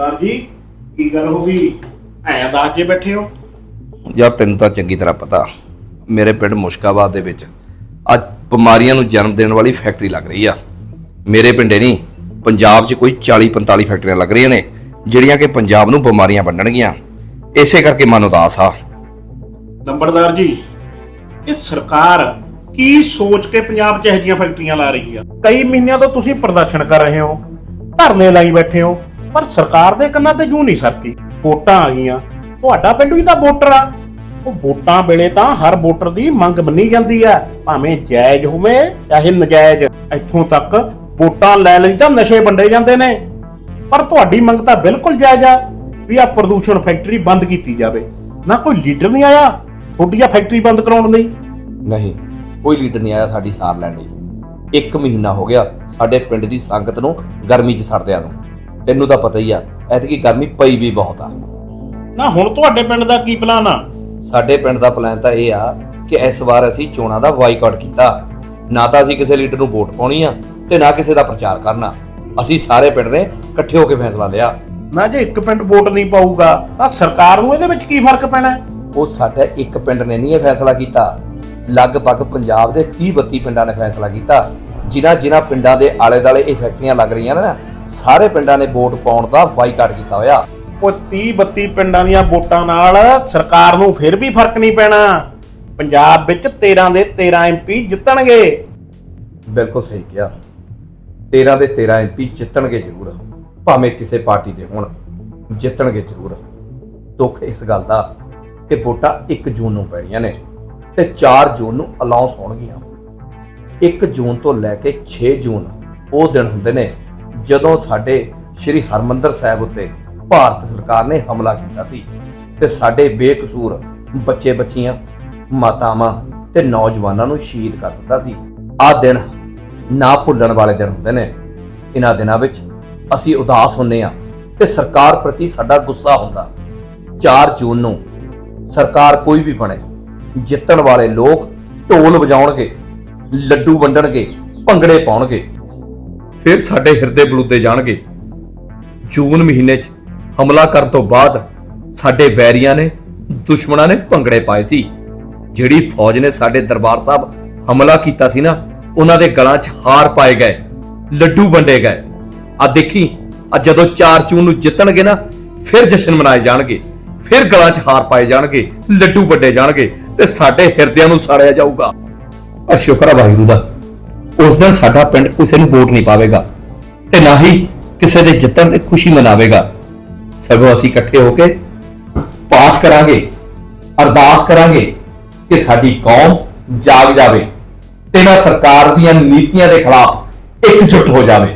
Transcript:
Sir ਜੀ ਕੀ ਗੱਲ ਹੋ ਗਈ? ਐਂ ਦੱਸ ਜੇ ਬੈਠੇ ਹੋ। ਯਾਰ ਤੈਨੂੰ ਤਾਂ ਚੰਗੀ ਤਰ੍ਹਾਂ ਪਤਾ ਮੇਰੇ ਪਿੰਡ ਮੁਸ਼ਕਾਬਾਦ ਦੇ ਵਿੱਚ ਅੱਜ ਬਿਮਾਰੀਆਂ ਨੂੰ ਜਨਮ ਦੇਣ ਵਾਲੀ ਫੈਕਟਰੀ ਲੱਗ ਰਹੀ ਆ। ਮੇਰੇ ਪਿੰਡੇ ਨਹੀਂ ਪੰਜਾਬ 'ਚ ਕੋਈ 40 45 ਫੈਕਟਰੀਆਂ ਲੱਗ ਰਹੀਆਂ ਨੇ ਜਿਹੜੀਆਂ ਕਿ ਪੰਜਾਬ ਨੂੰ ਬਿਮਾਰੀਆਂ ਵੰਡਣਗੀਆਂ। ਇਸੇ ਕਰਕੇ ਮਨ ਉਦਾਸ ਆ। ਨੰਬਰਦਾਰ ਜੀ ਇਹ ਸਰਕਾਰ ਕੀ ਸੋਚ ਕੇ ਪੰਜਾਬ 'ਚ ਇਹੋ ਜਿਹੀਆਂ ਫੈਕਟਰੀਆਂ ਲਾ ਰਹੀ ਆ? ਕਈ ਮਹੀਨਿਆਂ ਤੋਂ ਤੁਸੀਂ ਪ੍ਰਦਰਸ਼ਨ ਕਰ ਰਹੇ ਹੋ ਧਰਨੇ ਲਾਈ ਬੈਠੇ ਹੋ ਪਰ ਸਰਕਾਰ ਦੇ ਕੰਨਾਂ ਤੇ ਜੂ ਨਹੀਂ ਸਰਕੀ। ਵੋਟਾਂ ਆ ਗਈਆਂ। ਤੁਹਾਡਾ ਪਿੰਡ ਵੀ ਤਾਂ ਵੋਟਰ ਆ। ਉਹ ਵੋਟਾਂ ਵੇਲੇ ਤਾਂ ਹਰ ਵੋਟਰ ਦੀ ਮੰਗ ਮੰਨੀ ਜਾਂਦੀ ਆ। ਭਾਵੇਂ ਜਾਇਜ਼ ਹੋਵੇ ਚਾਹੇ ਨਜਾਇਜ਼। ਇੱਥੋਂ ਤੱਕ ਵੋਟਾਂ ਲੈ ਲਈ ਤਾਂ ਨਸ਼ੇ ਵੰਡੇ ਜਾਂਦੇ ਨੇ। ਪਰ ਤੁਹਾਡੀ ਮੰਗ ਤਾਂ ਬਿਲਕੁਲ ਜਾਇਜ਼ ਆ ਵੀ ਆ ਪ੍ਰਦੂਸ਼ਣ ਫੈਕਟਰੀ ਬੰਦ ਕੀਤੀ ਜਾਵੇ। ਨਾ ਕੋਈ ਲੀਡਰ ਨਹੀਂ ਆਇਆ ਤੁਹਾਡੀ ਆ ਫੈਕਟਰੀ ਬੰਦ ਕਰਾਉਣ ਲਈ? ਨਹੀਂ, ਕੋਈ ਲੀਡਰ ਨਹੀਂ ਆਇਆ ਸਾਡੀ ਸਾਰ ਲੈਣ ਲਈ। ਇੱਕ ਮਹੀਨਾ ਹੋ ਗਿਆ ਸਾਡੇ ਪਿੰਡ ਦੀ ਸੰਗਤ ਨੂੰ ਗਰਮੀ 'ਚ ਸੜਦਿਆਂ ਨੂੰ। ਤੈਨੂੰ ਤਾਂ ਪਤਾ ਹੀ ਆ ਐਤਕੀ ਗਰਮੀ ਪਈ ਵੀ ਬਹੁਤ ਆ। ਨਾ ਹੁਣ ਤੁਹਾਡੇ ਪਿੰਡ ਦਾ ਕੀ ਪਲਾਨ ਆ? ਸਾਡੇ ਪਿੰਡ ਦਾ ਪਲਾਨ ਤਾਂ ਇਹ ਆ ਕਿ ਇਸ ਵਾਰ ਅਸੀਂ ਚੋਣਾਂ ਦਾ ਬਾਈਕਾਟ ਕੀਤਾ। ਨਾ ਤਾਂ ਅਸੀਂ ਕਿਸੇ ਲੀਡਰ ਨੂੰ ਵੋਟ ਪਾਉਣੀ ਆ ਤੇ ਨਾ ਕਿਸੇ ਦਾ ਪ੍ਰਚਾਰ ਕਰਨਾ। ਅਸੀਂ ਸਾਰੇ ਪਿੰਡ ਨੇ ਇਕੱਠੇ ਹੋ ਕੇ ਫੈਸਲਾ ਲਿਆ। ਨਾ ਜੇ ਇੱਕ ਪਿੰਡ ਵੋਟ ਨਹੀਂ ਪਾਊਗਾ ਤਾਂ ਸਰਕਾਰ ਨੂੰ ਇਹਦੇ ਵਿੱਚ ਕੀ ਫ਼ਰਕ ਪੈਣਾ? ਹੈ? ਉਹ ਸਾਡਾ ਇੱਕ ਪਿੰਡ ਨੇ ਨਹੀਂ ਇਹ ਫੈਸਲਾ ਕੀਤਾ। ਲਗਭਗ ਪੰਜਾਬ ਦੇ 30 32 ਪਿੰਡਾਂ ਨੇ ਫੈਸਲਾ ਕੀਤਾ। ਜਿਨ੍ਹਾਂ ਜਿਨ੍ਹਾਂ ਪਿੰਡਾਂ ਦੇ ਆਲੇ ਦਾਲੇ ਇਹ ਫੈਕਟਰੀਆਂ ਲੱਗ ਰਹੀਆਂ ਨੇ ਨਾ ਸਾਰੇ ਪਿੰਡਾਂ ਨੇ ਵੋਟ ਪਾਉਣ ਦਾ ਬਾਈਕਾਟ ਕੀਤਾ ਹੋਇਆ। ਉਹ 30 32 ਪਿੰਡਾਂ ਦੀਆਂ ਵੋਟਾਂ ਨਾਲ ਸਰਕਾਰ ਨੂੰ ਫਿਰ ਵੀ ਫ਼ਰਕ ਨਹੀਂ ਪੈਣਾ। ਪੰਜਾਬ ਵਿੱਚ 13 ਦੇ 13 ਐਮਪੀ ਜਿੱਤਣਗੇ। ਬਿਲਕੁਲ ਸਹੀ ਕਿਹਾ। 13 ਦੇ 13 ਐਮਪੀ ਜਿੱਤਣਗੇ ਜ਼ਰੂਰ। ਭਾਵੇਂ ਕਿਸੇ ਪਾਰਟੀ ਦੇ ਹੋਣ ਜਿੱਤਣਗੇ ਜ਼ਰੂਰ। ਦੁੱਖ ਇਸ ਗੱਲ ਦਾ ਕਿ ਵੋਟਾਂ 1 ਜੂਨ ਨੂੰ ਪੈਣੀਆਂ ਨੇ ਤੇ 4 ਜੂਨ ਨੂੰ ਅਨਾਉਂਸ ਹੋਣਗੀਆਂ। 1 ਜੂਨ ਤੋਂ ਲੈ ਕੇ 6 ਜੂਨ ਉਹ ਦਿਨ ਹੁੰਦੇ ਨੇ ਜਦੋਂ ਸਾਡੇ ਸ੍ਰੀ ਹਰਮੰਦਰ ਸਾਹਿਬ ਉੱਤੇ ਭਾਰਤ ਸਰਕਾਰ ਨੇ ਹਮਲਾ ਕੀਤਾ ਸੀ ਤੇ ਸਾਡੇ ਬੇਕਸੂਰ ਬੱਚੇ ਬੱਚੀਆਂ, ਮਾਤਾਵਾਂ ਤੇ ਨੌਜਵਾਨਾਂ ਨੂੰ ਸ਼ਹੀਦ ਕਰ ਦਿੱਤਾ ਸੀ। ਆਹ ਦਿਨ ਨਾ ਭੁੱਲਣ ਵਾਲੇ ਦਿਨ ਹੁੰਦੇ ਨੇ। ਇਹਨਾਂ ਦਿਨਾਂ ਵਿੱਚ ਅਸੀਂ ਉਦਾਸ ਹੁੰਨੇ ਆ ਤੇ ਸਰਕਾਰ ਪ੍ਰਤੀ ਸਾਡਾ ਗੁੱਸਾ ਹੁੰਦਾ। 4 ਜੂਨ ਨੂੰ ਸਰਕਾਰ ਕੋਈ ਵੀ ਬਣੇ, ਜਿੱਤਣ ਵਾਲੇ ਲੋਕ ਢੋਲ ਵਜਾਉਣਗੇ, ਲੱਡੂ ਵੰਡਣਗੇ, ਭੰਗੜੇ ਪਾਉਣਗੇ। ਫਿਰ ਸਾਡੇ ਹਿਰਦੇ ਬਲੂਦੇ ਜਾਣਗੇ। ਜੂਨ ਮਹੀਨੇ 'ਚ ਹਮਲਾ ਕਰਨ ਤੋਂ ਬਾਅਦ ਸਾਡੇ ਵੈਰੀਆਂ ਨੇ, ਦੁਸ਼ਮਣਾਂ ਨੇ ਭੰਗੜੇ ਪਾਏ ਸੀ। ਜਿਹੜੀ ਫੌਜ ਨੇ ਸਾਡੇ ਦਰਬਾਰ ਸਾਹਿਬ ਹਮਲਾ ਕੀਤਾ ਸੀ ਨਾ, ਉਹਨਾਂ ਦੇ ਗਲਾਂ 'ਚ ਹਾਰ ਪਾਏ ਗਏ, ਲੱਡੂ ਵੰਡੇ ਗਏ। ਆ ਦੇਖੀ ਆ ਜਦੋਂ 4 ਜੂਨ ਨੂੰ ਜਿੱਤਣਗੇ ਨਾ, ਫਿਰ ਜਸ਼ਨ ਮਨਾਏ ਜਾਣਗੇ, ਫਿਰ ਗਲਾਂ 'ਚ ਹਾਰ ਪਾਏ ਜਾਣਗੇ, ਲੱਡੂ ਵੰਡੇ ਜਾਣਗੇ ਤੇ ਸਾਡੇ ਹਿਰਦਿਆਂ ਨੂੰ ਸਾੜਿਆ ਜਾਊਗਾ। ਆ ਸ਼ੁਕਰ ਆ ਵਾਹਿਗੁਰੂ ਦਾ। ਉਸ ਦਿਨ ਸਾਡਾ ਪਿੰਡ ਕਿਸੇ ਨੂੰ ਵੋਟ ਨਹੀਂ ਪਾਵੇਗਾ ਤੇ ਨਾ ਹੀ ਕਿਸੇ ਦੇ ਜਿੱਤਣ ਤੇ ਖੁਸ਼ੀ ਮਨਾਵੇਗਾ। ਸਗੋਂ ਅਸੀਂ ਇਕੱਠੇ ਹੋ ਕੇ ਪਾਠ ਕਰਾਂਗੇ, ਅਰਦਾਸ ਕਰਾਂਗੇ ਕਿ ਸਾਡੀ ਕੌਮ ਜਾਗ ਜਾਵੇ ਤੇ ਨਾ ਸਰਕਾਰ ਦੀਆਂ ਨੀਤੀਆਂ ਦੇ ਖਿਲਾਫ ਇਕਜੁੱਟ ਹੋ ਜਾਵੇ।